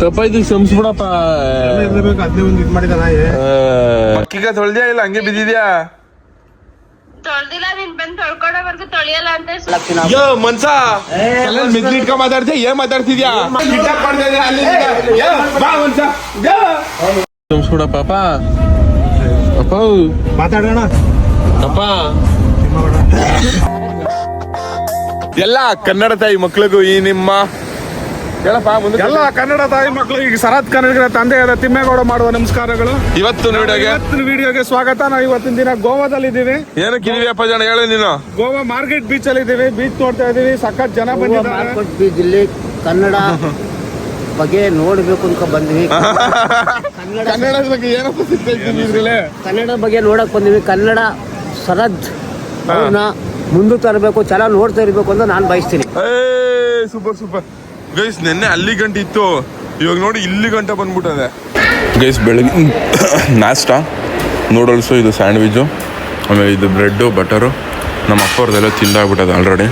ಕ್ಷಮಿಸ್ಬಿಡಪ್ಪ. ಒಂದ್ ಇದ್ ಮಾಡಿದ ನಾಯಿ. ಅಕ್ಕಿಗ ತೊಳ್ದ್ಯಾ ಇಲ್ಲ ಹಂಗೆ ಬಿದ್ದಿದ್ಯಾ? ಮನ್ಸ ಇಟ್ಕೊಂಡ್ ಮಾತಾಡ್ತೀಯ ಏನ್ ಮಾತಾಡ್ತಿದ್ಯಾ. ಕ್ಷಮಿಸ್ಬಿಡಪ್ಪ ಅಪ್ಪ. ಮಾತಾಡೋಣ. ಅಪ್ಪ. ಎಲ್ಲ ಕನ್ನಡ ತಾಯಿ ಮಕ್ಳಿಗೂ ಈ ನಿಮ್ಮ ಹೇಳಪ್ಪ ಮುಂದೆ ಎಲ್ಲ ಕನ್ನಡ ತಾಯಿ ಮಕ್ಕಳು ಈಗ ಸರತ್ ಕನ್ನಡಿಗರ ತಂದೆಯಾದ ತಿಮ್ಮೇಗೌಡ ಮಾಡುವ ನಮಸ್ಕಾರಗಳು. ಇವತ್ತು ವಿಡಿಯೋಗೆ ಇವತ್ತಿನ ವಿಡಿಯೋಗೆ ಸ್ವಾಗತ. ನಾವು ಇವತ್ತಿನ ದಿನ ಗೋವಾದಲ್ಲಿ ಇದ್ದೀವಿ. ಏನಕ್ಕೆ ಇದೀಯಪ್ಪ ಜನ? ಹೇಳಿ ನೀನು. ಗೋವಾ ಮಾರ್ಕೆಟ್ ಬೀಚ್ ಅಲ್ಲಿ ಇದ್ದೀವಿ. ಬೀಚ್ ನೋಡ್ತಾ ಇದೀವಿ ಸಖತ್ ಜನ ಬಂದಿದ್ದಾರೆ. ಮಾರ್ಕೆಟ್ ಬೀಜಲ್ಲಿ ಕನ್ನಡ ಬಗ್ಗೆ ನೋಡ್ಬೇಕು ಅಂತ ಬಂದ್ವಿ. ಕನ್ನಡ ಕನ್ನಡದ ಬಗ್ಗೆ ಏನಪ್ಪ ಇದ್ರಲ್ಲೇ? ಕನ್ನಡ ಬಗ್ಗೆ ನೋಡಕ್ ಬಂದ್ವಿ. ಕನ್ನಡ ಸರದ್ ಅವ್ರನ್ನ ಮುಂದೆ ತರಬೇಕು ಚೆನ್ನಾಗಿ ನೋಡ್ತಾ ಇರ್ಬೇಕು ಅಂತ ನಾನು ಬಯಸ್ತೀನಿ. ಏ ಸೂಪರ್ ಸೂಪರ್ ಗೈಸ್ ನಿನ್ನೆ ಅಲ್ಲಿ ಗಂಟೆ ಇತ್ತು. ಇವಾಗ ನೋಡಿ ಇಲ್ಲಿ ಗಂಟೆ ಬಂದ್ಬಿಟ್ಟದೆ. ಗೈಸ್ ಬೆಳಗ್ಗೆ ನಾಷ್ಟ. ನೂಡಲ್ಸು ಇದು ಸ್ಯಾಂಡ್ವಿಚ್ಚು ಆಮೇಲೆ ಇದು ಬ್ರೆಡ್ಡು ಬಟರು ನಮ್ಮ ಅಪ್ಪ ಅವ್ರದ್ದೆಲ್ಲ ತಿಂದಾಗ್ಬಿಟ್ಟದೆ ಆಲ್ರೆಡಿ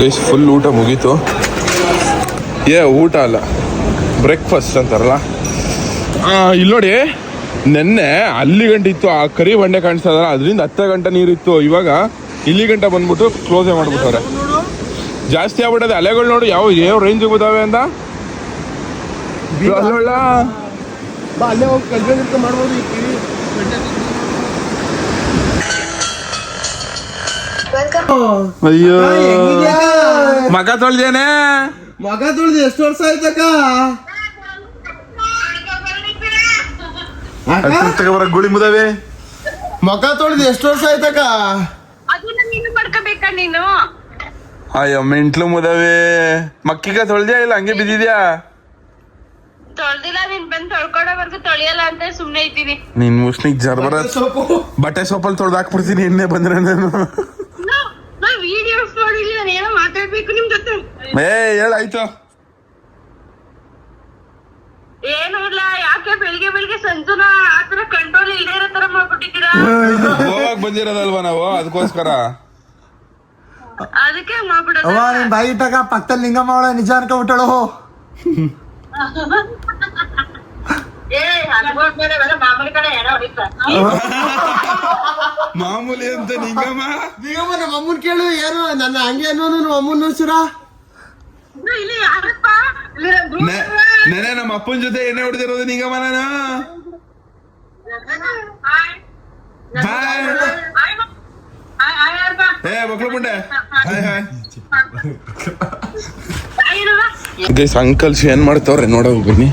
ಗೈಸ್ ಫುಲ್ ಊಟ ಮುಗೀತು. ಏ, ಊಟ ಅಲ್ಲ. ಬ್ರೇಕ್ಫಾಸ್ಟ್ ಅಂತಾರಲ್ಲ? ಇಲ್ಲಿ ನೋಡಿ ನೆನ್ನೆ ಅಲ್ಲಿ ಗಂಟೆ ಇತ್ತು ಆ ಕರಿ ಬಂಡೆ ಕಾಣಿಸ್ತಾ ಇದಾರೆ ಅದರಿಂದ ಹತ್ತು ಗಂಟೆ ನೀರಿತ್ತು ಇವಾಗ ಇಲ್ಲಿ ಗಂಟೆ ಬಂದ್ಬಿಟ್ಟು ಕ್ಲೋಸೇ ಮಾಡ್ಬಿಟ್ಟವ್ರೆ ಜಾಸ್ತಿ ಆಗ್ಬಿಟ್ಟದೆ. ಅಲೆಗಳು ನೋಡು ಯಾವ ಯಾವ ರೇಂಜ್ ಬದಾವೆ ಅಂತ. ಅಯ್ಯೋ. ಮಗ ತೊಳ್ದೇನೆ. ಮಗ ತೊಳ್ದು ಎಷ್ಟು ವರ್ಷ ಆಯ್ತಕ್ಕ? ತಗೋಬರ ಗುಳಿ ಮುದವೆ? ಮಗ ತೊಳೆದು ಎಷ್ಟು ವರ್ಷ ಆಯ್ತಕ್ಕ? ಅದನ್ನ ನೀನು ಮಾಡ್ಕೋಬೇಕ ನೀನು? ಅಯ್ಯೋ ಮೆಂಟ್ಲು ಮುದವೆ. ಮಕ್ಕಿಗ ತೊಳ್ದ್ಯಾ ಇಲ್ಲ ಹಂಗೆ ಬಿದ್ದಿದ್ಯಾ? ತೊಳ್ದಿಲ್ಲ ನೀನ್ ಬಂದ್ ತೊಳ್ಕೊಡೋವರ್ಗು ತೊಳಿಯಲ್ಲ ಅಂತ ಸುಮ್ನೆ ಇದ್ದೀನಿ. ನಿನ್ ಮುಸ್ನಿಗ್ ಜರ್ಬರ ಬಟ್ಟೆ ಸೋಪಲ್ಲಿ ತೊಳ್ದು ಹಾಕ್ಬಿಡ್ತೀನಿ ಎಣ್ಣೆ ಬಂದ್ರೆ ನಾನು. ನಾ ವಿಡಿಯೋಸ್ ನೋಡಿಲ್ಲ ನಾನು ಏನೋ ಮಾತಾಡ್ಬೇಕು ನಿಮ್ ಜೊತೆ. ಏ ಹೇಳಾಯ್ತು ಏನು ಇಲ್ಲ ಯಾಕೆ ಬೆಳಿಗ್ಗೆ ಬೆಳಿಗ್ಗೆ ಸಂಜುನ ಆತರ ಕಂಟ್ರೋಲ್ ಇಲ್ಲದೇ ಇರೋ ತರ ಮಾಡ್ಬಿಟ್ಟಿದ್ದೀರಾ? ಗೋವಾಗ್ ಬಂದಿರೋದಲ್ವಾ ನಾವು? ಅದಕ್ಕೋಸ್ಕರ. ಅದಕ್ಕೆ ಮಾಡ್ಬಿಡೋದು? ಅವ್ವ ನಿನ್ ಬಾಯಿ ಇಟ್ಟಾಗ ಪಕ್ಕದಲ್ಲಿ ಲಿಂಗಮ್ಮ ಅವಳ ನಿಜ ಅನ್ಕೊಂಡ್ಬಿಟ್ಟಳು. ಏ ಅನ್ಕೊಂಡ್ಮೇಲೆ ಬೇರೆ ಮಾಮೂಲಿ ಕಡೆ ಏನೋ ಹೊಡಿತಾ ಮಾಮೂಲಿ ಅಂತ ನಿಂಗಮ್ಮ ನಿಂಗಮ್ಮ ನಮ್ಮ ಅಮ್ಮನ್ ಕೇಳು ಏನು ನನ್ನ ಹಂಗೆ ಅನ್ನೋನು ನಮ್ಮ ಅಮ್ಮನ್ ನೋಡ್ಸಿರ? ನನ್ ನಮ್ಮ ಅಪ್ಪನ ಜೊತೆ ಎಣ್ಣೆ ಹೊಡೆದಿರೋದು ಈಗ ಮನನ? ಏ ಮಕ್ಳು ಮುಂಡೆ. ಗೈಸ್ ಅಂಕಲ್ಸ್ ಏನ್ ಮಾಡ್ತಾವ್ರೆ? ನೋಡ ಬನ್ನಿ.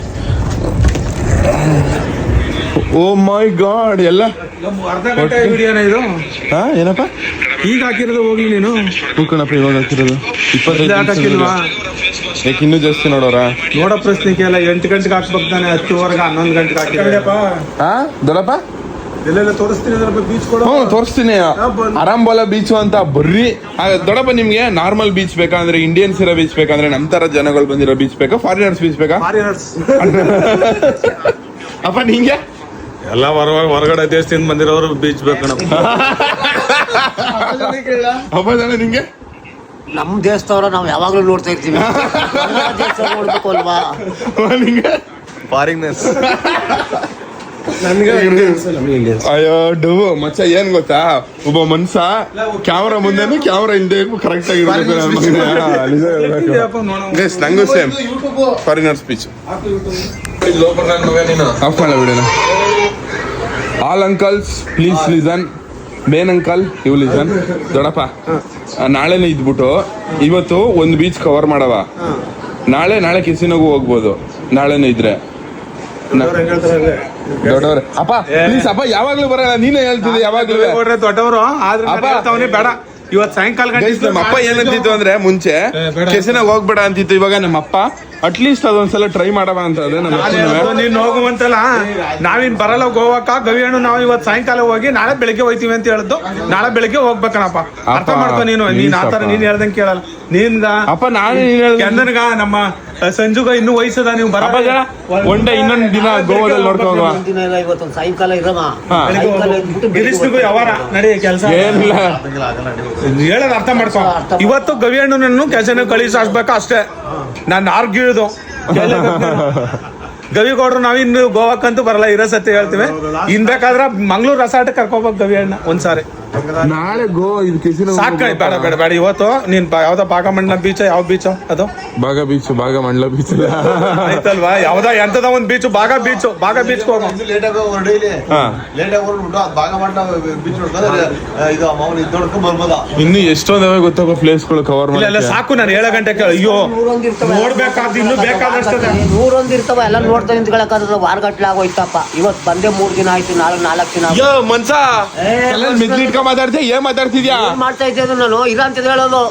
ಓ ಮೈ ಗಾಡ್ ಎಲ್ಲ ಅರ್ಧ ಗಂಟೆ ವಿಡಿಯೋನ ಇದು? ಹಾ ಏನಪ್ಪ? ಈಗ ಹಾಕಿರೋದು ಹೋಗ್ಲಿ ನೀನು. ಹೂಕಣಪ್ಪ ಇವಾಗ ಹಾಕಿರೋದು. ಇಪ್ಪತ್ತೈದು ಯಾಕ್ ಹಾಕಿಲ್ವಾ? ಯಾಕೆ ಇನ್ನೂ ಜಾಸ್ತಿ ನೋಡೋರ? ನೋಡೋ ಪ್ರಶ್ನೆ ಕೇಳ ಎಂಟು ಗಂಟೆಗೆ ಹಾಕ್ಬೇಕು ತಾನೆ ಹತ್ತುವರೆಗೆ ಹನ್ನೊಂದು ಗಂಟೆಗೆ ಹಾಕಿರಪ್ಪ ಹಾ ದೊಡಪ್ಪ ಎಲ್ಲೆಲ್ಲ ತೋರಿಸ್ತೀನಿ ಅದ್ರ ಬಗ್ಗೆ ಬೀಚ್ ಕೊಡು? ಹ್ಞೂ ತೋರಿಸ್ತೀನಿ. ಅರಂಬೋಲ ಬೀಚ್ ಅಂತ ಬರ್ರಿ ದೊಡಪ್ಪ ನಿಮ್ಗೆ ನಾರ್ಮಲ್ ಬೀಚ್ ಬೇಕಾ? ಅಂದ್ರೆ ಇಂಡಿಯನ್ಸ್ ಇರೋ ಬೀಚ್ ಬೇಕಂದ್ರೆ ನಮ್ ತರ ಜನಗಳು ಬಂದಿರೋ ಬೀಚ್ ಬೇಕಾ? ಫಾರಿನರ್ಸ್ ಬೀಚ್ ಬೇಕಾ? ಫಾರಿನರ್ಸ್ ಅಪ್ಪ ನಿಂಗೆ? ಎಲ್ಲ ಹೊರ ಹೊರಗಡೆ ದೇಶದಿಂದ ಬಂದಿರೋರು ಬೀಚ್ ಬೇಕು ಅಪ್ಪ ಜನ ನಿಂಗೆ? ನಮ್ಮ ದೇಶದವ್ರ ನಾವು ಯಾವಾಗ್ಲೂ ನೋಡ್ತಾ ಇರ್ತೀವಿ. ಎಲ್ಲ ದೇಶದವ್ರು ನೋಡ್ಬೇಕು ಅಲ್ವಾ? ಅಪ್ಪ, ನನಗೆ ಫಾರಿನರ್ಸ್ ಅಯ್ಯೋ ಡೂ ಮಚ್ಚ ಏನ್ ಗೊತ್ತಾ? ಒಬ್ಬ ಮನ್ಸ ಕ್ಯಾಮ್ರಾ ಮುಂದೆನು ಕ್ಯಾಮ್ರಾ ಹಿಂದೆ ಕರೆಕ್ಟ್ ಆಗಿರ್ಬೇಕು ನನ್ ಮಗನೇ. Guys, ನಂಗೂ ಸೇಮ್ ಫಾರಿನರ್ ಸ್ಪೀಚ್ ಆಫ್ ಮಾಡ ಬಿಡೋಣ all uncles please listen main uncle ಇವ್ ದೊಡಪ್ಪ ದೊಡ್ಡಪ್ಪ ನಾಳೆನೇ ಇದ್ಬಿಟ್ಟು ಇವತ್ತು ಒಂದು ಬೀಚ್ ಕವರ್ ಮಾಡವ. ನಾಳೆ ನಾಳೆ ಕೆಸಿನೋಗು ಹೋಗ್ಬೋದು. ನಾಳೆನೇ ಇದ್ರೆ. ದೊಡ್ಡವ್ರೆ ಅಪ್ಪ ಪ್ಲೀಸ್ ಅಪ್ಪ ಯಾವಾಗ್ಲೂ ಬರಲ್ಲ. ನೀನೇ ಹೇಳ್ತಿದ್ದೆ ಯಾವಾಗ್ಲೂ. ದೊಡ್ಡವರು ಆದ್ರೆ ಬೇಡ. ಇವತ್ತು ಸಾಯಂಕಾಲ ನಮ್ಮ ಅಪ್ಪ ಏನಂತಿತ್ತು ಅಂದ್ರೆ ಮುಂಚೆ ಕೆಸಿನಾಗ ಹೋಗ್ಬೇಡ ಅಂತಿತ್ತು. ಇವಾಗ ನಮ್ಮ ಅಪ್ಪ ಅಟ್ಲೀಸ್ಟ್ ಅದೊಂದ್ಸಲ ಟ್ರೈ ಮಾಡವ ಅಂತ ಅದೇ ನಾನು. ನೀನ್ ಹೋಗುವಂತಲ್ಲ ನಾವಿನ್ ಬರಲ್ಲ ಗೋವಾಕ ಗವಿಹಣ್ಣು ನಾವು ಇವತ್ತು ಸಾಯಂಕಾಲ ಹೋಗಿ ನಾಳೆ ಬೆಳಿಗ್ಗೆ ಹೋಯ್ತೀವಿ ಅಂತ ಹೇಳಿದ್ದು. ನಾಳೆ ಬೆಳಿಗ್ಗೆ ಹೋಗ್ಬೇಕನಪ್ಪ ಅರ್ಥ ಮಾಡ್ಕೊ ನೀನು. ನೀನ್ ಆತರ ನೀನ್ ಹೇಳ್ದಂಗೆ ಕೇಳಲ್ಲ. ನಿನ್ಗ ಅಪ್ಪ ನಾನು ನೀನ್ ಚಂದನ್ಗ ನಮ್ಮ ಸಂಜುಗ ಇನ್ನೂ ವಯಸ್ಸದ ನೀವು ಅಪ್ಪ ಜನ ಡೇ ಇನ್ನೊಂದ್ ದಿನ ಗೋವಾದಲ್ಲಿ ನೋಡ್ಕೊಂಡು ಹೋಗುವ. ದಿನ ಇಲ್ಲ ಇವತ್ತೊಂದು ಸಾಯಂಕಾಲ ಇರಮ್ಮ. ಗಿರೀಶ್ನಿಗೂ ಯಾವಾರ ನಡಿ ಕೆಲಸ? ಏನಿಲ್ಲ. ಹೇಳೋದು ಅರ್ಥ ಮಾಡ್ಕೊ. ಇವತ್ತು ಗವಿಹಣ್ಣನನ್ನು ಕೆಲಸನ ಕಳಿಸಿ ಹಾಕ್ಬೇಕು ಅಷ್ಟೇ ನಾನು ಆರ್ಗಿಳಿದು ಗವಿಗೌಡ್ರು ನಾವಿನ್ನು ಗೋವಾಕ್ಕಂತೂ ಬರಲ್ಲ ಇರೋ ಸತ್ಯ ಹೇಳ್ತೀವಿ. ಇನ್ ಬೇಕಾದ್ರೆ ಮಂಗ್ಳೂರ್ ರಸಾಟ ಗವಿ ಅಣ್ಣ ಒಂದ್ಸಾರಿ. ನಾಳೆ ಗೋ ಇದು ಕೆಸಿನ ಸಾಕ ಬೇಡ ಬೇಡ ಬೇಡ. ಇವತ್ತು ನೀನ್ ಯಾವ್ದೋ ಭಾಗಮಂಡಲ ಬೀಚ್ ಯಾವ ಬೀಚ್ ಅದು? ಭಾಗ ಬೀಚ್ ಭಾಗ ಮಂಡ್ಲ ಬೀಚ್ ಆಯ್ತಲ್ವಾ? ಯಾವ್ದೋ ಎಂತದ ಒಂದ್ ಬೀಚ್ ಭಾಗ ಬೀಚ್ ಭಾಗ ಬೀಚ್ ಹೋಗೋ. ಲೇಟ್ ಆಗಿ ಹೊರಡೈಲಿ ಹಾ. ಲೇಟ್ ಆಗಿ ಹೊರಡ್ಬಿಟ್ಟು ಅದು ಭಾಗ ಬೀಚ್ ನೋಡ್ಕೊಂಡ್ರೆ ಇದು ಮಾವನ ಇದು ನೋಡ್ಕೊಂಡ್ ಬರ್ಬೋದ? ಇನ್ನು ಎಷ್ಟೊಂದವೆ ಗೊತ್ತಾಗೋ ಪ್ಲೇಸ್ಗಳು ಕವರ್ ಇಲ್ಲ ಇಲ್ಲ ಮಾಡಿ ಸಾಕು ನಾನು ಏಳು ಗಂಟೆ ಕೇಳ. ಅಯ್ಯೋ ನೂರೊಂದು ಇರ್ತವೆ. ನೋಡ್ಬೇಕಾದ್ ಇನ್ನು ಬೇಕಾದಷ್ಟದೆ. ನೂರೊಂದು ಇರ್ತಾವ ಎಲ್ಲ ನೋಡ್ತಾ ನಿಂತ್ಕೊಳಕ್ಕಾದ್ರೆ ವಾರಗಟ್ಲೆ ಆಗೋಯ್ತಪ್ಪ. ಇವತ್ತು ಬಂದೆ ಮೂರ್ ದಿನ ಆಯ್ತು ನಾಳೆ ನಾಲ್ಕು ದಿನ ಮನ್ಸಾ? ಏ, ಮಾತಾಡ್ತೀಯ ಏನ್ ಮಾತಾಡ್ತಿದ್ಯಾ? ಏನ್ ಮಾಡ್ತಾ ಇದ್ದೆ ನಾನು? ಇಲ್ಲ ಅಂತ ಹೇಳೋದು.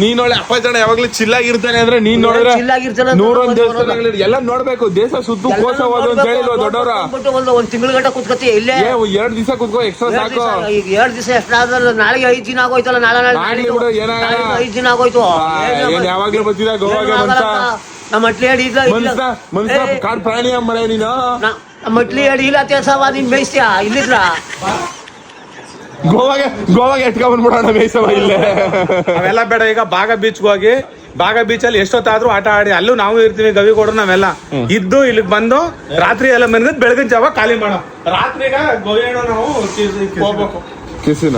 ನೀನ್ ನೋಡಿ ಅಪ್ಪ ಜನ ಯಾವಾಗ್ಲೂ ಚಿಲ್ಲಾಗಿರ್ತಾನೆ ಅಂದ್ರೆ ನೀನ್ ನೋಡಿದ್ರೆ ಚಿಲ್ಲಾಗಿರ್ತಾನೆ ದೇವಸ್ಥಾನಗಳಿದ್ರೆ ನೂರೊಂದ್ ಮತ್ತೆ ದೇವಸ್ಥಾನಗಳು ಎಲ್ಲ ನೋಡ್ಬೇಕು. ದೇಶ ಸುತ್ತು ಕೋಶ ಹೋದ ಅಂತ ಹೇಳಿಲ್ವ ದೊಡ್ಡವ್ರ? ಒಂದು ಒಂದ್ ತಿಂಗಳ ಗಂಟ ಕುತ್ಕತಿ ಇಲ್ಲೇ? ಎರಡ್ ದಿವಸ ಕುತ್ಕೋ ಎಕ್ಸ್ಟ್ರಾ ಸಾಕು. ಈಗ ಎರಡ್ ದಿವಸ ಎಷ್ಟಾದ್ರೆ ನಾಳೆಗೆ ಐದ್ ದಿನ ಆಗೋಯ್ತಲ್ಲ ನಾಳೆ ನಾಳೆ. ಐದ್ ದಿನ ಆಗೋಯ್ತು. ಯಾವಾಗ್ಲೂ ಬರ್ತಿದ ಗೋವಾಗ ಆಗಲ್ಲಪ್ಪ. ನಮ್ಮ ಅಟ್ಲಿ ಅಡಿ ಇಲ್ಲ. ಮನ್ಸ ಮನ್ಸ ಕಾಡ್ ಪ್ರಾಣಿ ಮಳೆ ನೀನು? ನ- ನಮ್ಮ ಅಟ್ಲಿ ಅಡಿ ಇಲ್ಲ ತೇಸವ ನೀನ್ ಬೇಯಿಸ್ತೀಯ? ಇಲ್ಲಿದ್ರ? ಗೋವಾಗೆ ಗೋವಾಗೆ ಎಟ್ಕೊಂಡ್ ಬಂದ್ಬಿಡೋಣ ಬೇಯಿಸವ ಇಲ್ಲೇ. ಅವೆಲ್ಲ ಬೇಡ ಈಗ ಬಾಗ ಬೀಚ್ ಹೋಗಿ ಬಾಗ ಬೀಚ್ ಅಲ್ಲಿ ಎಷ್ಟೊತ್ತಾದ್ರೂ ಆಟ ಆಡಿ ಅಲ್ಲೂ ನಾವು ಇರ್ತೀವಿ ಗವಿಗೌಡ್ರು ನಾವೆಲ್ಲ. ಇದ್ದು ಇಲ್ಲಿಗೆ ಬಂದು ರಾತ್ರಿ ಎಲ್ಲ ಮನೆ ಬೆಳಗಿನ ಜಾವ ಖಾಲಿ ಮಾಡೋ ರಾತ್ರಿಗ ಗೋವಿಯಣ್ಣ ನಾವು ಹೋಗ್ಬೇಕು ಕಿಸಿನ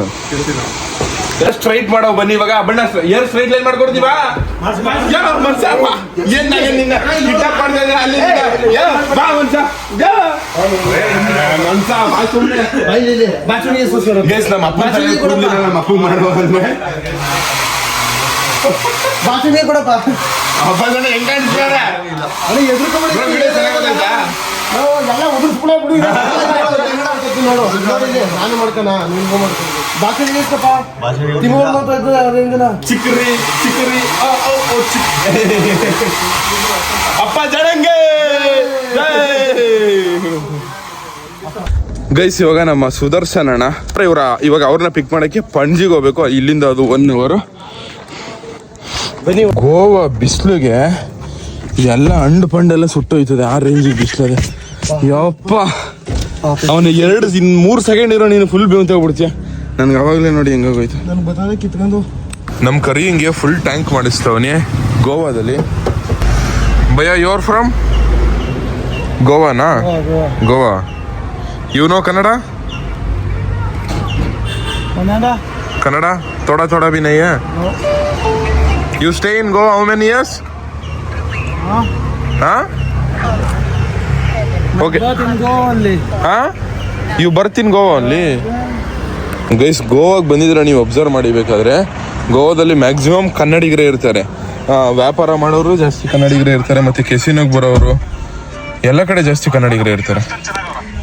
ಸ್ಟ್ರೈಟ್ ಮಾಡೋ ಬನ್ನಿ ಇವಾಗ. ಬಣ್ಣ ಏರ್ ಸ್ಟ್ರೈಟ್ ಲೈನ್ ಮಾಡ್ಕೊಡ್ತೀವಾ ಯಾ, ಮನ್ಸ, ಬಾ. ಏನ್ ನಿನ್ನ ಮಾಡ್ತಾ ಅಲ್ಲಿ ಬಾ ಮನ್ಸ. ಮನ್ಸ, ನಮ್ಮ ಮಾಡುವ ಕೊಡಪ್ಪ. ಅಪ್ಪ ಜನ ಹೆಂಗ್ ಎದುರ್ಕೊಂಡ್ಬಿಡಿ. ಎಲ್ಲ ಬಿಡು ನೋಡು ನಾನು ಮಾಡ್ತಾನ? ನಿನ್ಗೂ ಮಾಡ್ಕೊಂಡು ಅದರಿಂದ ಅಪ್ಪ ಜಡಂಗೆ! ಗೈಸ್ ಇವಾಗ ನಮ್ಮ ಸುದರ್ಶನ್ ಅಣ್ಣ ಇವ್ರ ಇವಾಗ ಅವ್ರನ್ನ ಪಿಕ್ ಮಾಡಕ್ಕೆ ಪಣಜಿಗೆ ಹೋಗ್ಬೇಕು. ಇಲ್ಲಿಂದ ಅದು ಒನ್ ಅವರು ಗೋವಾ ಬಿಸಿಲಿಗೆ ಎಲ್ಲ ಹಣ್ಣು ಪಂಡೆಲ್ಲ ಸುಟ್ಟೋಯ್ತದೆ ಆ ರೇಂಜಿಗೆ ಬಿಸಿಲದೆ. ಯಪ್ಪ. ಅವನು ಎರಡು ಇನ್ ಮೂರು ಸೆಕೆಂಡ್ ಇರೋ ನೀನು ಫುಲ್ ಬೇವಂತ ಹೋಗ್ಬಿಡ್ತೀಯ ನನ್ಗೆ ಅವಾಗಲೇ ನೋಡಿ ಹೆಂಗಾಗೋಯ್ತು. ನಾನು ಬತಾದ ಕಿತ್ಕೊಂಡು. ನಮ್ಮ ಕರಿಯಂಗೆ ಫುಲ್ ಟ್ಯಾಂಕ್ ಮಾಡಿಸ್ತವನಿ ಗೋವಾದಲ್ಲಿ. ಭಯ your from ಗೋವಾನಾ? Goa you know Kannada? Kannada? ತೋಡ ತೋಡ ಬಿನಯ್ಯ you stay in Goa how. Many years ಹಾಂ ಓಕೆ ಹಾಂ? ಯು ಬರ್ತಿನ್ ಗೋವಾ ಅಲ್ಲಿ? ಗೈಸ್, ಗೋವಾಗೆ ಬಂದಿದ್ರೆ ನೀವು ಅಬ್ಸರ್ವ್ ಮಾಡಿಬೇಕಾದ್ರೆ, ಗೋವಾದಲ್ಲಿ ಮ್ಯಾಕ್ಸಿಮಮ್ ಕನ್ನಡಿಗರೇ ಇರ್ತಾರೆ. ವ್ಯಾಪಾರ ಮಾಡೋರು ಜಾಸ್ತಿ ಕನ್ನಡಿಗರೇ ಇರ್ತಾರೆ, ಮತ್ತೆ ಕೆಸಿನೋಗೆ ಬರೋರು, ಎಲ್ಲ ಕಡೆ ಜಾಸ್ತಿ ಕನ್ನಡಿಗರೇ ಇರ್ತಾರೆ.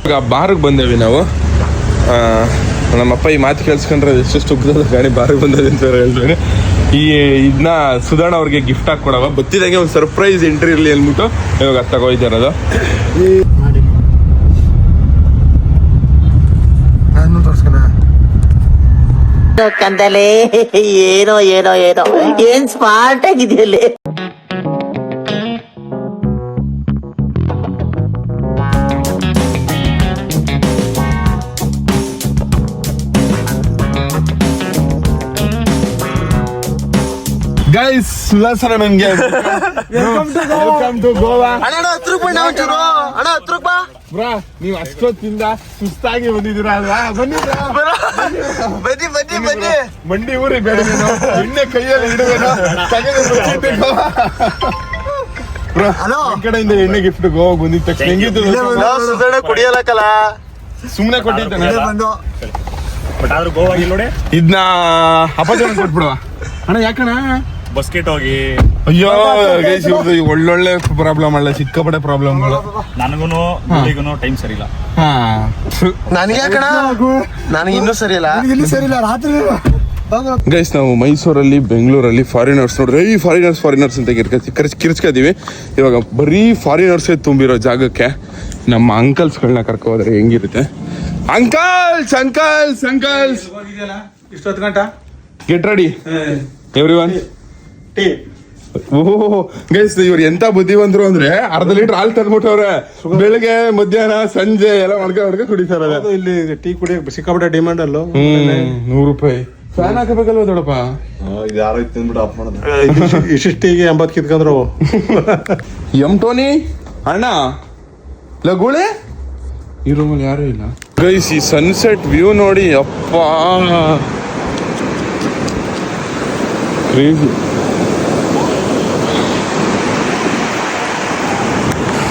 ಈಗ ಬಾರ್ಗೆ ಬಂದೇವಿ ನಾವು. ನಮ್ಮಪ್ಪ ಈ ಮಾತು ಕೇಳಿಸ್ಕೊಂಡ್ರೆ ಎಷ್ಟೆಷ್ಟು ಉಗ್ರದ ಗಾಡಿ ಬಾರಿಗೆ ಬಂದದೆ ಅಂತ ಹೇಳ್ತಾರೆ. ಈ ಇದನ್ನ ಸುಧಾರಣ ಅವ್ರಿಗೆ ಗಿಫ್ಟ್ ಹಾಕಿ ಕೊಡವ. ಬತ್ತಿದಂಗೆ ಒಂದು ಸರ್ಪ್ರೈಸ್ ಎಂಟ್ರಿ ಇರಲಿ ಅಂದ್ಬಿಟ್ಟು ಇವಾಗ ತಗೋಯ್ತಾ ಇರೋದು ನಾನು ತೋರ್ಸ್ಕೊಣ ಕಂದಲೆ ಏನೋ ಏನೋ ಏನೋ. ಏನ್ ಸ್ಮಾರ್ಟ್ ಆಗಿದೆಯಲ್ಲಿ ಗೈಸ್ ಸುಧಾಸನ ನನಗೆ ವೆಲ್ಕಮ್ ಟು ಗೋವಾ ಅಣ್ಣ ಹತ್ರ ಬಣ್ಣ ಒಂಚೂರು ಅಣ್ಣ ಹತ್ರ ಬಾ ಬ್ರಾ ನೀವು ಅಷ್ಟೊತ್ತಿಂದ ಸುಸ್ತಾಗಿ ಬಂದಿದ್ದೀರಾ ಅಲ್ವಾ? ಬನ್ನಿ ಬನ್ನಿ ಬನ್ನಿ ಬನ್ನಿ. ಮಂಡಿ ಊರಿ ಬೇಡ ನೀನು. ಎಣ್ಣೆ ಕೈಯಲ್ಲಿ ಇಡುವೇನೋ ತೆಗೆದು ಹಲೋ. ಕಡೆಯಿಂದ ಎಣ್ಣೆ ಗಿಫ್ಟ್ ಗೋವಾ ಬಂದಿದ ತಕ್ಷಣ ಹೆಂಗಿತ್ತು ಕುಡಿಯಲಕ್ಕಲ್ಲ. ಸುಮ್ನೆ ಕೊಟ್ಟಿದ್ದೆ ಇದ್ನ ಬಂದು. ಬಟ್ ಆದ್ರೂ ಗೋವಾ ಇಲ್ಲಿ ನೋಡಿ. ಇದನ್ನ ಅಪಜನ ಕೊಟ್ಬಿಡುವ. ಅಣ್ಣ ಯಾಕಣ್ಣ? ಬಸ್ಕೆಟ್ ಹೋಗಿ. ಅಯ್ಯೋ ಗೈಸ್ ಇವ್ರದ್ದು ಈ ಒಳ್ಳೊಳ್ಳೆ ಪ್ರಾಬ್ಲಮ್ ಅಲ್ಲ ಸಿಕ್ಕಾಪಟ್ಟೆ ಪ್ರಾಬ್ಲಮ್ಗಳು ನನಗೂನು ಈಗೂ ಟೈಮ್ ಸರಿ ಇಲ್ಲ. ಹಾ. ನನಗೆ ಕಣ ನನಗೆ ಇನ್ನೂ ಸರಿ ಇಲ್ಲ. ಇಲ್ಲಿ ಸರಿ ಇಲ್ಲ ರಾತ್ರಿ ಗೈಸ್ ನಾವು ಮೈಸೂರಲ್ಲಿ ಬೆಂಗಳೂರಲ್ಲಿ ಫಾರಿನರ್ಸ್ ನೋಡ್ರಿ ಈ ಫಾರಿನರ್ಸ್ ಫಾರಿನರ್ಸ್ ಅಂತ ಕಿರ್ಚ್ಕದೀವಿ. ಇವಾಗ ಬರೀ ಫಾರಿನರ್ಸೇ ತುಂಬಿರೋ ಜಾಗಕ್ಕೆ ನಮ್ಮ ಅಂಕಲ್ಸ್ಗಳನ್ನ ಕರ್ಕೊ ಹೋದ್ರೆ ಹೆಂಗಿರುತ್ತೆ? ಅಂಕಲ್ಸ್ ಅಂಕಲ್ಸ್ ಅಂಕಲ್ಸ್ ಇಷ್ಟೊತ್ತು ಗಂಟ? ಗೆಟ್ ರೆಡಿ ಎವ್ರಿ ಒನ್ ಓಹೋ ಗೈಸ್ ಇವ್ರು ಎಂತ ಬುದ್ಧಿವಂತರು ಅಂದ್ರೆ ಅರ್ಧ ಲೀಟರ್ ಹಾಲು ತಂದ್ಬಿಟ್ಟವ್ರೆ. ಬೆಳಿಗ್ಗೆ ಮಧ್ಯಾಹ್ನ ಸಂಜೆ ಎಲ್ಲ ಮಾಡ್ಕ ಮಾಡ್ಕ ಕುಡಿತಾರೆ ಇಲ್ಲಿ ಟೀ ಕುಡಿಯಕ್ ಸಿಕ್ಕಾಪಟ್ಟೆ ಡಿಮಾಂಡ್ ಅಲ್ಲೋ. ನೂರು ರೂಪಾಯಿ. ಫ್ಯಾನ್ ಹಾಕಬೇಕಲ್ವ ದೊಡಪ್ಪ ಇಷ್ಟಿಗೆ ಎಂಬತ್ತು ಕಿತ್ಕೊಂಡ್ರು. ಎಂ ಟೋನಿ ಅಣ್ಣ ಲಗುಳೆ? ಈ ರೂಮಲ್ಲಿ ಯಾರು ಇಲ್ಲ. ಗೈಸ್ ಈ ಸನ್ಸೆಟ್ ವ್ಯೂ ನೋಡಿ ಅಪ್ಪ. ಕ್ರೇಜಿ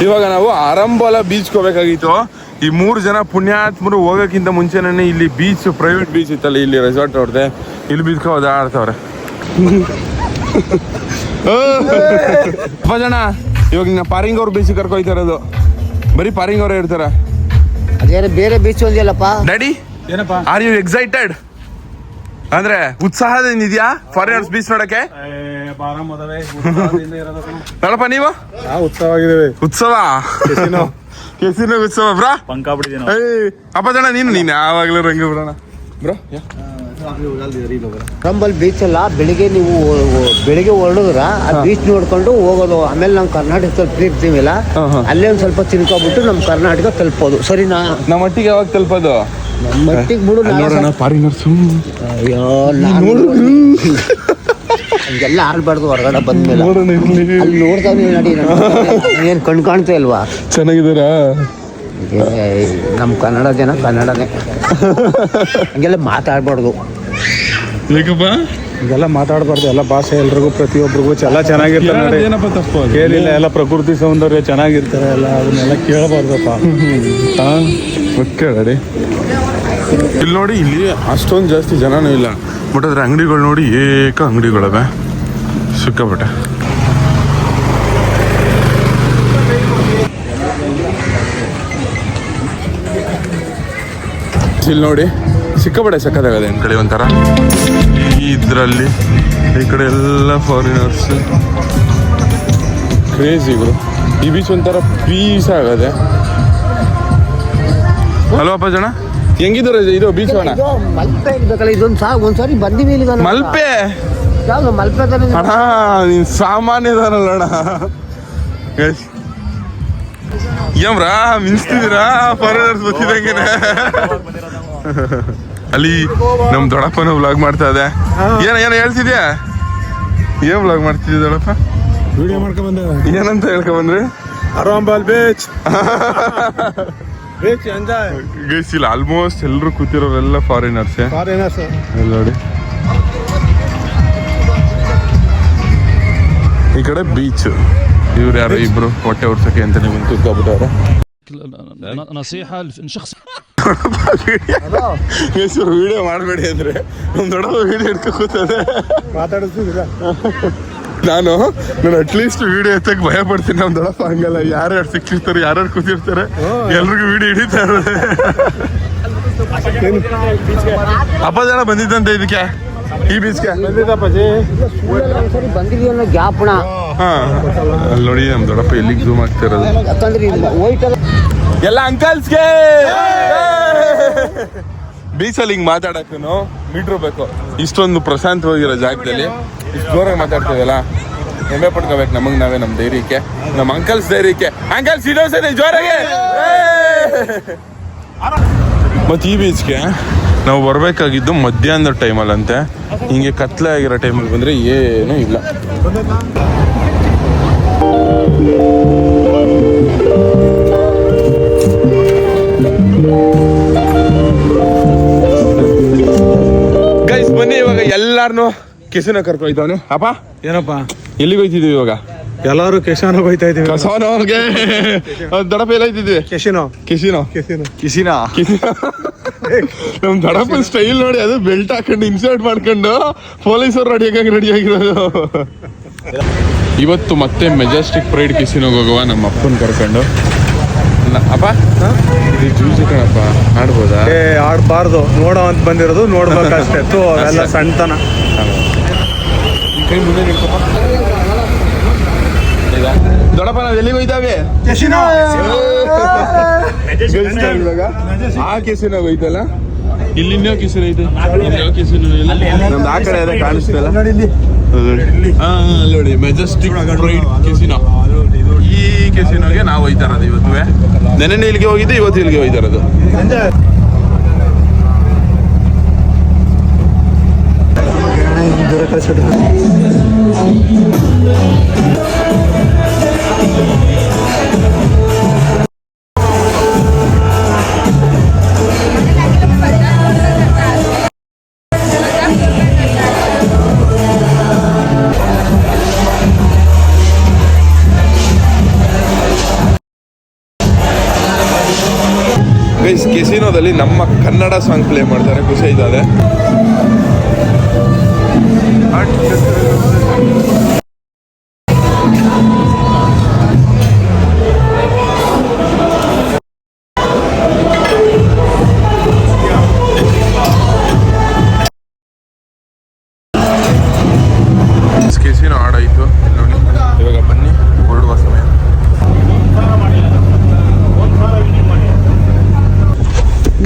ಇವಾಗ ನಾವು ಆರಂಭಲ ಬೀಚ್ ಹೋಗ್ಬೇಕಾಗಿತ್ತು ಈ ಮೂರು ಜನ ಪುಣ್ಯಾತ್ಮರು ಹೋಗೋಕ್ಕಿಂತ ಮುಂಚೆನೇ ಇಲ್ಲಿ ಬೀಚ್ ಪ್ರೈವೇಟ್ ಬೀಚ್ ಇತ್ತಲ್ಲ ಇಲ್ಲಿ ರೆಸಾರ್ಟ್ ಅವ್ರದ್ದೆ. ಇಲ್ಲಿ ಬೀಚ್ಗೆ ಓದಾಡ್ತವ್ರೆ ಅಪ್ಪ ಜನ ಇವಾಗ ನಿನ್ನ ಪಾರಿಂಗ್ ಅವ್ರ ಬೀಚ್ ಕರ್ಕೊಯ್ತಾ ಇರೋದು. ಬರೀ ಪಾರಿಂಗ್ ಅವರೇ ಇರ್ತಾರ. ಅದೇನು ಬೇರೆ ಬೀಚ್ ಒಂದಿಲ್ಲಪ್ಪ ಡ್ಯಾಡಿ ಏನಪ್ಪ? ಆರ್ ಯು ಎಕ್ಸೈಟೆಡ್ ಅಂದ್ರೆ ಉತ್ಸಾಹದಿಂದ ಇದೆಯಾ? ಫಾರಿನರ್ಸ್ ಬೀಚ್ ನೋಡಕ್ಕೆ ನೋಡಪ್ಪ ನೀವು? ಉತ್ಸವವಾಗಿದ್ದೇವೆ. ಉತ್ಸವ? ಕೆಸಿನ. ಉತ್ಸವ ಬ್ರಾ? ಪಂಕ ಅಪ್ಪ ಜನ ನೀನು ನೀನು ಯಾವಾಗಲೂ ರಂಗ ಬಿಡೋಣ. ಬ್ರೋ ರಂಬಲ್ ಬೀಚ್ ಅಲ್ಲ ಬೆಳಿಗ್ಗೆ ನೀವು ಬೆಳಿಗ್ಗೆ ಹೊರಡಿದ್ರ ಆ ಬೀಚ್ ನೋಡ್ಕೊಂಡು ಹೋಗೋದು. ಆಮೇಲೆ ನಾವು ಕರ್ನಾಟಕ ತಲುಪಿರ್ತೀವಿಲ್ಲ. ಅಲ್ಲೇ ಒಂದ್ ಸ್ವಲ್ಪ ತಿನ್ಕೊಬಿಟ್ಟು ನಮ್ಮ ಕರ್ನಾಟಕ ತಲುಪೋದು. ಸರಿನಾ? ನಮ್ಮ ಒಟ್ಟಿಗೆ ಯಾವಾಗ ತಲುಪೋದು? ನಮ್ಮ ಮಟ್ಟಿಗೆ ಬಿಡು ನೋಡೋಣ ಪಾರಿನರ್ಸು ಅಯ್ಯೋ ನಾನು ಹಂಗೆಲ್ಲ ಆಡ್ಬಾರ್ದು ಹೊರಗಡೆ ಬಂದ್ಮೇಲೆ. ಅಲ್ಲಿ ನೋಡ್ತಾವ್ ನಡಿ ಏನು ಕಣ್ ಕಾಣ್ತಾ ಇಲ್ವಾ? ಚೆನ್ನಾಗಿದ್ದೀರಾ? ನಮ್ಮ ಕನ್ನಡ ಜನ ಕನ್ನಡನೇ. ಹಂಗೆಲ್ಲ ಮಾತಾಡ್ಬಾರ್ದು. ಏಕಪ್ಪ ಇದೆಲ್ಲ ಮಾತಾಡಬಾರ್ದು ಎಲ್ಲ ಭಾಷೆ ಎಲ್ರಿಗೂ ಪ್ರತಿಯೊಬ್ಬರಿಗೂ ಎಲ್ಲ ಚೆನ್ನಾಗಿರ್ತಾರೆ? ಕೇಳಿಲ್ಲ ಎಲ್ಲ ಪ್ರಕೃತಿ ಸೌಂದರ್ಯ ಚೆನ್ನಾಗಿರ್ತಾರೆ ಎಲ್ಲ ಅದನ್ನೆಲ್ಲ ಕೇಳಬಾರ್ದಪ್ಪ. ಕೇಳಿ ಓಕೆ ರೆಡಿ. ಇಲ್ಲಿ ನೋಡಿ, ಇಲ್ಲಿ ಅಷ್ಟೊಂದು ಜಾಸ್ತಿ ಜನನೂ ಇಲ್ಲ. ಬಟ್ ಅದ್ರ ಅಂಗಡಿಗಳು ನೋಡಿ ಏಕ ಅಂಗಡಿಗಳವೆ. ಸಿಕ್ಕಾಪಟ್ಟೆ. ಇಲ್ಲಿ ನೋಡಿ, ಸಿಕ್ಕಾಪಟ್ಟೆ ಸಕ್ಕತ್ತಾಗದೆ. ಈ ಕಡೆ ಒಂಥರ. ಇದರಲ್ಲಿ ಈ ಕಡೆ ಎಲ್ಲ ಫಾರಿನರ್ಸ್ ಕ್ರೇಜಿ ಇವರು ಈ ಬೀಚ್ ಒಂಥರ ಪೀಸ್ ಆಗದೆ. ಹಲೋ ಅಪ್ಪ ಜನ ಹೆಂಗಿದ್ದಾರೆ ಇದು ಬೀಚ್ ಅಣ್ಣ ಮಲ್ಪೆ ಇರ್ಬೇಕಲ್ಲ ಇದೊಂದು ಸಾ ಒಂದ್ಸಾರಿ ಬಂದಿವಿ ಇಲ್ಲಿ ಮಲ್ಪೆ? ಯಾವ್ದು ಮಲ್ಪೆ ತಾನೇ? ಅಣ್ಣ ನೀನ್ ಸಾಮಾನ್ಯದಾನಲ್ಲ ಅಣ್ಣ. ಏಮ್ರಾ ಮಿನ್ಸ್ತಿದ್ದೀರಾ ಫಾರಿನರ್ಸ್ ಗೊತ್ತಿದಂಗೆನೆ ಅಲ್ಲಿ ನಮ್ ದೊಡ್ಡಪ್ಪನ ವ್ಲಾಗ್ ಮಾಡ್ತಾ ಇದೆ. ಏನ ಏನ ಹೇಳ್ತಿದ್ಯಾ? ಏನ್ ವ್ಲಾಗ್ ಮಾಡ್ತಿದ್ಯ ದೊಡ್ಡಪ್ಪ? ವಿಡಿಯೋ ಮಾಡ್ಕೊಂಡ್ ಬಂದೆ. ಏನಂತ ಹೇಳ್ಕೊಂಬಂದ್ರಿ ಅರಾಂಬಾಲ್ ಬೀಚ್. ಗೈಸ್ ಇಲ್ಲಿ ಆಲ್ಮೋಸ್ಟ್ ಎಲ್ಲರೂ ಕೂತಿರೋರೆಲ್ಲ ಫಾರಿನರ್ಸ್ ನೋಡಿ. ಈ ಕಡೆ ಬೀಚ್ ಇವ್ರು ಯಾರು ಇಬ್ರು? ಹೊಟ್ಟೆ ಹೊಡ್ಸಕ್ಕೆ ಅಂತ ನೀವು ಕೂತ್ಕೊಬಿಟ್ಟವ್ರೆ ವಿಡಿಯೋ ಮಾಡಬೇಡಿ ಅಂದ್ರೆ. ಒಂದು ದೊಡ್ಡ ವಿಡಿಯೋ ಇಟ್ಕೋ ಕೂತದೆ ಮಾತಾಡಿಸ್ತಿದ್ದೀರಾ ನಾನು ನಾನು ಅಟ್ಲೀಸ್ಟ್ ವಿಡಿಯೋ ಎತ್ತಕ್ಕೆ ಭಯ ಪಡ್ತೀನಿ. ನಮ್ ದೊಡ್ಡಪ್ಪ ಹಂಗಲ್ಲ. ಯಾರ್ಯಾರು ಸಿಕ್ಕಿರ್ತಾರೆ ಯಾರ್ಯಾರು ಕೂತಿರ್ತಾರೆ ಎಲ್ರಿಗೂ ವಿಡಿಯೋ ಹಿಡಿತಾರೆ ಅಪ್ಪ ಜನ ಬಂದಿದ್ದಂತೆ ಇದಕ್ಕೆ? ಈ ಬೀಚ್ಗೆ ಅಲ್ಲಿ ನೋಡಿ ನಮ್ ದೊಡ್ಡಪ್ಪ ಎಲ್ಲಿಗೆ ಝೂಮ್ ಆಗ್ತಾ ಇರೋದು. ಯಾಕಂದ್ರೆ ವೈಟ್ ಎಲ್ಲ ಎಲ್ಲ ಅಂಕಲ್ಸ್ಗೆ ಬೀಚಲ್ಲಿ ಹಿಂಗೆ ಮಾತಾಡೋಕ್ಕೂ ಮೀಟ್ರ್ ಬೇಕು. ಇಷ್ಟೊಂದು ಪ್ರಶಾಂತವಾಗಿರೋ ಜಾಗದಲ್ಲಿ ಇಷ್ಟು ಜೋರಾಗಿ ಮಾತಾಡ್ತೀವಲ್ಲ? ಹೆಮ್ಮೆ ಪಡ್ಕೋಬೇಕು ನಮಗೆ ನಾವೇ ನಮ್ಮ ಧೈರ್ಯಕ್ಕೆ ನಮ್ಮ ಅಂಕಲ್ಸ್ ಧೈರ್ಯಕ್ಕೆ ಅಂಕಲ್ಸ್ ಇದೋ ಸರಿ ಜೋರಾಗೆ. ಮತ್ತು ಈ ಬೀಚ್ಗೆ ನಾವು ಬರಬೇಕಾಗಿದ್ದು ಮಧ್ಯಾಹ್ನದ ಟೈಮಲ್ಲಂತೆ. ಹಿಂಗೆ ಕತ್ಲೆ ಆಗಿರೋ ಟೈಮಲ್ಲಿ ಬಂದರೆ ಏನೂ ಇಲ್ಲ. ಗೈಸ್ ಎಲ್ಲಾರನು ಕೆಸಿನ ಕರ್ಕೊಯ್ತಾವನೆ ಅಪ್ಪ ಏನಪ್ಪ? ಎಲ್ಲಿ ಹೋಯ್ತಿದ್ವಿ ಇವಾಗ? ಎಲ್ಲಾರು ಕೆಶಾನ ಹೋಯ್ತಾ ಇದೀವಿ ಕಸವನವ್ರಿಗೆ ದಡಪ ಎಲ್ಲ ಇದ್ದಿದ್ವಿ ಕೆಶಿನೋ ಕೆಸಿನೋ. ಕೆಸಿನೋ. ಕಿಸಿನಾ? ನಮ್ ದಡಪನ್ ಸ್ಟೈಲ್ ನೋಡಿ ಅದು ಬೆಲ್ಟ್ ಹಾಕೊಂಡು ಇನ್ಸರ್ಟ್ ಮಾಡ್ಕೊಂಡು ಪೊಲೀಸರು ರೆಡಿ ಆಗಿ ರೆಡಿ ಆಗಿರೋದು. ಇವತ್ತು ಮತ್ತೆ ಮೆಜೆಸ್ಟಿಕ್ ಪ್ರೈಡ್ ಕಿಸಿನೋಗೆ ಹೋಗುವ ನಮ್ಮ ಅಪ್ಪನ ಕರ್ಕೊಂಡು. ಅಲ್ಲ ಅಪ್ಪ? ಇದು ಜೂಜು ಕಣಪ್ಪ ಆಡ್ಬೋದಾ? ಏ ಆಡಬಾರ್ದು. ನೋಡೋ ಅಂತ ಬಂದಿರೋದು ನೋಡ್ಬೇಕಷ್ಟೇ. ತೋ ಎಲ್ಲ ಸಣ್ಣತನ ದೊಡ್ಡಪ್ಪ ನಾವು ಎಲ್ಲಿಗೆ ಹೋಯ್ತಾವೆ ಆ ಕೆಸಿನ ಹೋಯ್ತಲ್ಲ? ಇಲ್ಲಿ ಇನ್ಯಾವ ಕೆಸಿನ ಐತೆ ಇನ್ಯಾವ ಕೆಸಿನ ಇಲ್ಲ ನಮ್ದು ಆ ಕಡೆ ಅದೇ ಕಾಣಿಸ್ತಲ್ಲ. ಹಾ ಅಲ್ಲಿ ನೋಡಿ ಮೆಜೆಸ್ಟಿಕ್ ಕೆಸಿನ ಕೆಸಿನೋ. ಈ ಕೆಸಿನೋಗೆ ನಾವು ಹೋಯ್ತಾ ಇರೋದು ಇವತ್ತು. ನೆನ್ನೆ ಇಲ್ಲಿಗೆ ಹೋಗಿದ್ದು ಇವತ್ತು ಇಲ್ಲಿಗೆ ಹೋಯ್ತಾ ಇರೋದು ಗೈಸ್ ಕೆಸಿನೋದಲ್ಲಿ ನಮ್ಮ ಕನ್ನಡ ಸಾಂಗ್ ಪ್ಲೇ ಮಾಡ್ತಾರೆ ಖುಷಿ ಆಯ್ತದೆ.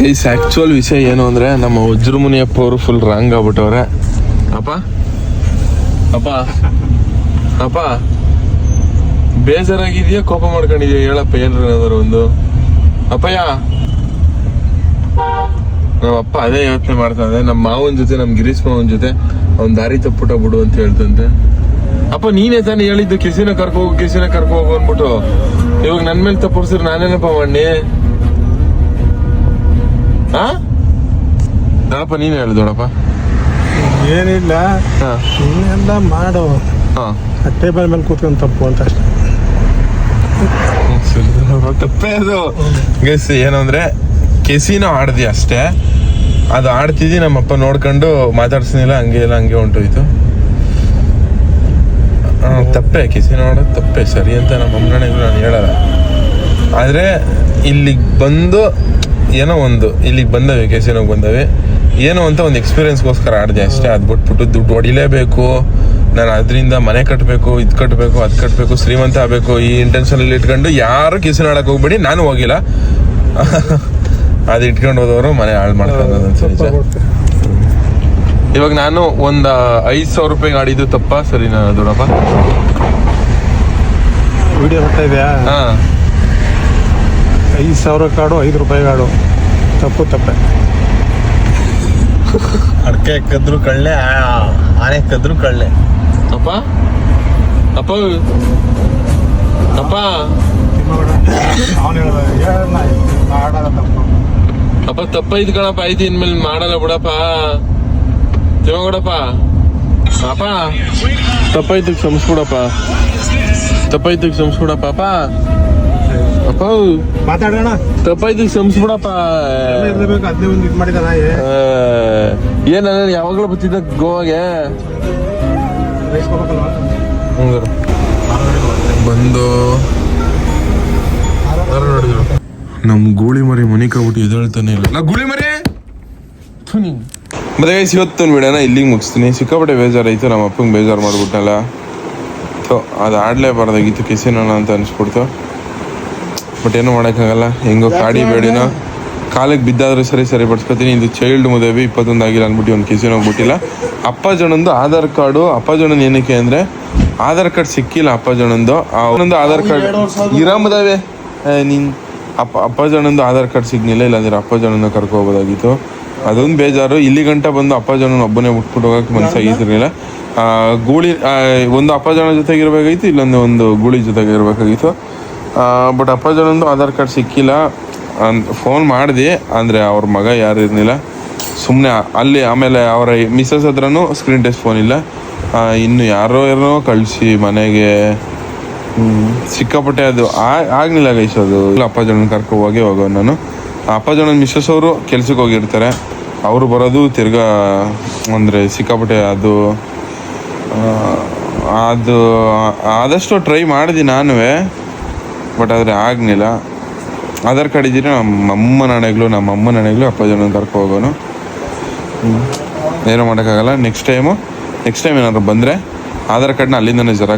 ಗೈಸ್ ಆಕ್ಚುಯಲ್ ವಿಷಯ ಏನು ಅಂದ್ರೆ ನಮ್ಮ ವಜ್ರಮುನಿಯಪ್ಪ ಅವರು ಫುಲ್ ರಾಂಗ್ ಆಗ್ಬಿಟ್ಟವ್ರೆ. ಅಪ್ಪ? ಅಪ್ಪ? ಅಪ್ಪ? ಬೇಜಾರಾಗಿದೆಯಾ? ಕೋಪ ಮಾಡ್ಕೊಂಡಿದ್ಯಾ? ಹೇಳಪ್ಪ, ಏನ್ರ ಏನಾದ್ರು ಒಂದು. ಅಪ್ಪಯ್ಯ? ನಮ್ಮ ಅಪ್ಪ ಅದೇ ಯೋಚನೆ ಮಾಡ್ತಾ ಇದೆ ನಮ್ಮ ಮಾವನ ಜೊತೆ, ನಮ್ಮ ಗಿರೀಶ್ ಮಾವನ ಜೊತೆ ಅವ್ನ್ ದಾರಿ ತಪ್ಪುಟ ಬಿಡು ಅಂತ ಹೇಳ್ತಂತೆ. ಅಪ್ಪ, ನೀನೇ ತಾನೇ ಹೇಳಿದ್ದು, ಕೆಸಿನ ಕರ್ಕೊ ಹೋಗು, ಕಿಸಿನ ಕರ್ಕೊ ಹೋಗು ಅಂದ್ಬಿಟ್ಟು. ಇವಾಗ ನನ್ನ ಮೇಲೆ ತಪ್ಪಿಸಿದ್ರೆ ನಾನೇನಪ್ಪ ಮಾಡಿ ಹಾ ದೊಡಪ್ಪ ನೀನು ಹೇಳು ದೊಡಪ್ಪ ಏನಿಲ್ಲ ಹಾ. ಇನ್ನೆಲ್ಲ ಮಾಡು. ಹಾ. ಟೇಬಲ್ ಮೇಲೆ ಕೂತ್ಕೊಂಡು ತಪ್ಪು ಅಂತ ಅಷ್ಟೇ. ತಪ್ಪೇ ಅದು. ಗೈಸ್ ಏನು ಅಂದ್ರೆ ಕೆಸಿನೋ ಆಡ್ದಿ ಅಷ್ಟೇ. ಅದು ಆಡ್ತಿದ್ದಿ ನಮ್ಮಪ್ಪ ನೋಡ್ಕೊಂಡು ಮಾತಾಡ್ಸಿನಿಲ್ಲ ಹಂಗೆ ಇಲ್ಲ ಹಂಗೆ ಹೊಂಟೋಯ್ತು ಆ, ತಪ್ಪೆ ಕೆಸಿನೋ ಆಡೋದು ತಪ್ಪೇ ಸರಿ ಅಂತ ನಮ್ಮ ಅಮ್ಮನಿಗೂ ನಾನು ಹೇಳಲ್ಲ. ಆದರೆ ಇಲ್ಲಿಗೆ ಬಂದು ಏನೋ ಒಂದು ಇಲ್ಲಿಗೆ ಬಂದವೆ ಕೆಸಿನೋಗೆ ಬಂದವೆ. ಏನೋ ಅಂತ ಒಂದು ಎಕ್ಸ್ಪೀರಿಯನ್ಸ್ಗೋಸ್ಕರ ಆಡಿದೆ ಅಷ್ಟೇ. ಅದು ಬಿಟ್ಬಿಟ್ಟು ದುಡ್ಡು ಹೊಡಿಲೇಬೇಕು. ನಾನು ಅದರಿಂದ ಮನೆ ಕಟ್ಟಬೇಕು ಇದು ಕಟ್ಟಬೇಕು ಅದು ಕಟ್ಟಬೇಕು ಶ್ರೀಮಂತ ಆಗಬೇಕು. ಈ ಇಂಟೆನ್ಷನಲ್ಲಿ ಇಟ್ಕೊಂಡು ಯಾರು ಕೆಸಿನ ಆಡಕ್ಕೆ ಹೋಗ್ಬೇಡಿ ನಾನು ಹೋಗಿಲ್ಲ. ಅದು ಇಟ್ಕೊಂಡು ಹೋದವರು ಮನೆ ಹಾಳು ಮಾಡ್ಕೊಂಡು ಇವಾಗ ನಾನು ಒಂದು ಐದು ಸಾವಿರ ರೂಪಾಯಿ ಆಡಿದ್ದು ತಪ್ಪ? ನಾನು ದೊಡ್ಡಪ್ಪ ವಿಡಿಯೋ ಬರ್ತಾ ಇದೆಯಾ? ಹಾಂ. ಐದು ಸಾವಿರ ಕಾಡು ಐದು ರೂಪಾಯಿ ಕಾಡು. ತಪ್ಪು ತಪ್ಪೆ. ಅಡಕೆ ಕದ್ರು ಕಳ್ಳೆ ಆನೆ ಕದ್ರು ಕಳ್ಳೆ. ಅಪ್ಪ ಅಪ್ಪ ಅಪ್ಪ ಅವನು ತಪ್ಪ ತಪ್ಪು ಅಪ್ಪ ತಪ್ಪೈದು ಕಣಪ್ಪ ಐದು ಇನ್ಮೇಲೆ ಮಾಡಲ್ಲ ಬಿಡಪ್ಪ. ತಿಮ್ಮಗೌಡಪ್ಪ ಅಪ್ಪ ತಪ್ಪಾಯ್ತು ಕ್ಷಮಿಸ್ಬಿಡಪ್ಪ. ಇದ್ದಕ್ಕೆ ಕ್ಷಮಿಸ್ಬಿಡಪ್ಪ ಅಪ್ಪ ಅಪ್ಪ ಮಾತಾಡೋಣ. ತಪ್ಪಾಯ್ತು ಕ್ಷಮಿಸ್ಬಿಡಪ್ಪ. ಇರ್ಲೇಬೇಕು ಅದೇ ಒಂದು ಇದು ಮಾಡಿದಾನ ಏನ ಯಾವಾಗಲೂ ಬರ್ತಿದ್ದ ಗೋವಾಗೆ? ಬಂದು. ನಮ್ ಗೂಳಿ ಮರಿ ಮನಿ ಕಾಬಿಟ್ಟು ಎದ್ದೇಳ್ತಾನೆ ಇಲ್ಲ. ನಾ ಗೂಳಿ ಮರಿ? ಮತ್ತೆ ಗೈಸ್ ಇವತ್ತೊಂದು ವಿಡಿಯೋನ ಇಲ್ಲಿಗೆ ಮುಗಿಸ್ತೀನಿ. ಸಿಕ್ಕಾಪಟ್ಟೆ ಬೇಜಾರಾಯ್ತು ನಮ್ಮ ಅಪ್ಪಂಗೆ ಬೇಜಾರು ಮಾಡಿಬಿಟ್ಟಲ್ಲ ಸೊ ಅದು ಆಡಲೇಬಾರ್ದಾಗಿತ್ತು ಕಿಸಿನೋಣ ಅಂತ ಅನಿಸ್ಬಿಡ್ತು. ಬಟ್ ಏನೂ ಮಾಡೋಕ್ಕಾಗಲ್ಲ. ಹೆಂಗೋ ಕಾಡಿ ಬೇಡಿನ. ಕಾಲಿಗೆ ಬಿದ್ದಾದ್ರೆ ಸರಿ ಸರಿ ಪಡ್ಸ್ಕೊತೀನಿ ಇದು ಚೈಲ್ಡ್ ಮದುವೆ ಇಪ್ಪತ್ತೊಂದು ಆಗಿಲ್ಲ ಅಂದ್ಬಿಟ್ಟು ಒಂದು ಕಿಸಿನ ಹೋಗ್ಬಿಟ್ಟಿಲ್ಲ ಅಪ್ಪ ಜನಂದು ಆಧಾರ್ ಕಾರ್ಡು ಅಪ್ಪ ಜನನ್ ಏನಕ್ಕೆ ಅಂದರೆ ಆಧಾರ್ ಕಾರ್ಡ್ ಸಿಕ್ಕಿಲ್ಲ ಅಪ್ಪ ಜನಂದು ಅವನೊಂದು ಆಧಾರ್ ಕಾರ್ಡ್ ಇರಾಮದವೆ ನೀನು ಅಪ್ಪ ಅಪ್ಪ ಜನಂದು ಆಧಾರ್ ಕಾರ್ಡ್ ಸಿಗ್ನಿಲ್ಲ ಇಲ್ಲಾಂದ್ರೆ ಅಪ್ಪ ಜನನ ಕರ್ಕೊ ಹೋಗೋದಾಗಿತ್ತು ಅದೊಂದು ಬೇಜಾರು. ಇಲ್ಲಿ ಗಂಟ ಬಂದು ಅಪ್ಪ ಜನನ ಒಬ್ಬನೇ ಬಿಟ್ಬಿಟ್ಟು ಹೋಗಕ್ಕೆ ಮನಸ್ಸಾಗಿರ್ಲಿಲ್ಲ ಗೂಳಿ ಒಂದು ಅಪ್ಪ ಜನ ಜೊತೆಗೆ ಇರಬೇಕಾಗಿತ್ತು ಇಲ್ಲೊಂದು ಒಂದು ಗೂಳಿ ಜೊತೆಗೆ ಇರಬೇಕಾಗಿತ್ತು ಬಟ್ ಅಪ್ಪಾಜನೊಂದು ಆಧಾರ್ ಕಾರ್ಡ್ ಸಿಕ್ಕಿಲ್ಲ. ಫೋನ್ ಮಾಡಿದೆ, ಅಂದರೆ ಅವ್ರ ಮಗ ಯಾರು ಇರಲಿಲ್ಲ. ಸುಮ್ಮನೆ ಅಲ್ಲಿ ಆಮೇಲೆ ಅವರ ಮಿಸ್ಸಸ್ ಹತ್ರನೂ ಸ್ಕ್ರೀನ್ ಟೆಸ್ಟ್ ಫೋನ್ ಇಲ್ಲ. ಇನ್ನು ಯಾರೋ ಯಾರೋ ಕಳಿಸಿ ಮನೆಗೆ. ಸಿಕ್ಕಾಪಟ್ಟೆ ಅದು ಆಗಲಿಲ್ಲ ಗೈಸೋದು ಗೈಸ್ ಅದು. ಇಲ್ಲ ಅಪ್ಪಾಜನ ಕರ್ಕೊ ಹೋಗಿ ಹೋಗೋ ನಾನು. ಅಪ್ಪಾಜನ ಅಪ್ಪ ಜನ ಮಿಸ್ಸಸ್ ಅವರು ಕೆಲ್ಸಕ್ಕೆ ಹೋಗಿರ್ತಾರೆ. ಅವರು ಬರೋದು ತಿರ್ಗಾ, ಅಂದರೆ ಸಿಕ್ಕಾಪಟ್ಟೆ ಅದು ಅದು ಆದಷ್ಟು ಟ್ರೈ ಮಾಡಿದೆ ನಾನು ಬಟ್ ಆದರೆ ಆಗಲಿಲ್ಲ. ಆಧಾರ್ ಕಾರ್ಡ್ ಇದ್ದರೆ ನಮ್ಮ ಅಮ್ಮನ ಹಣೆಗಳು ನಮ್ಮ ಅಮ್ಮನ ಹಣೆಗಳು ಅಪ್ಪಾಜನ ಕರ್ಕೊ ಹೋಗೋನು. ಏನೂ ಮಾಡೋಕ್ಕಾಗಲ್ಲ. ನೆಕ್ಸ್ಟ್ ಟೈಮು ನೆಕ್ಸ್ಟ್ ಟೈಮ್ ಏನಾದ್ರು ಬಂದರೆ ಆಧಾರ್ ಕಾರ್ಡ್ನ ಅಲ್ಲಿಂದನೇ ಜೆರಾಕ್ಸ್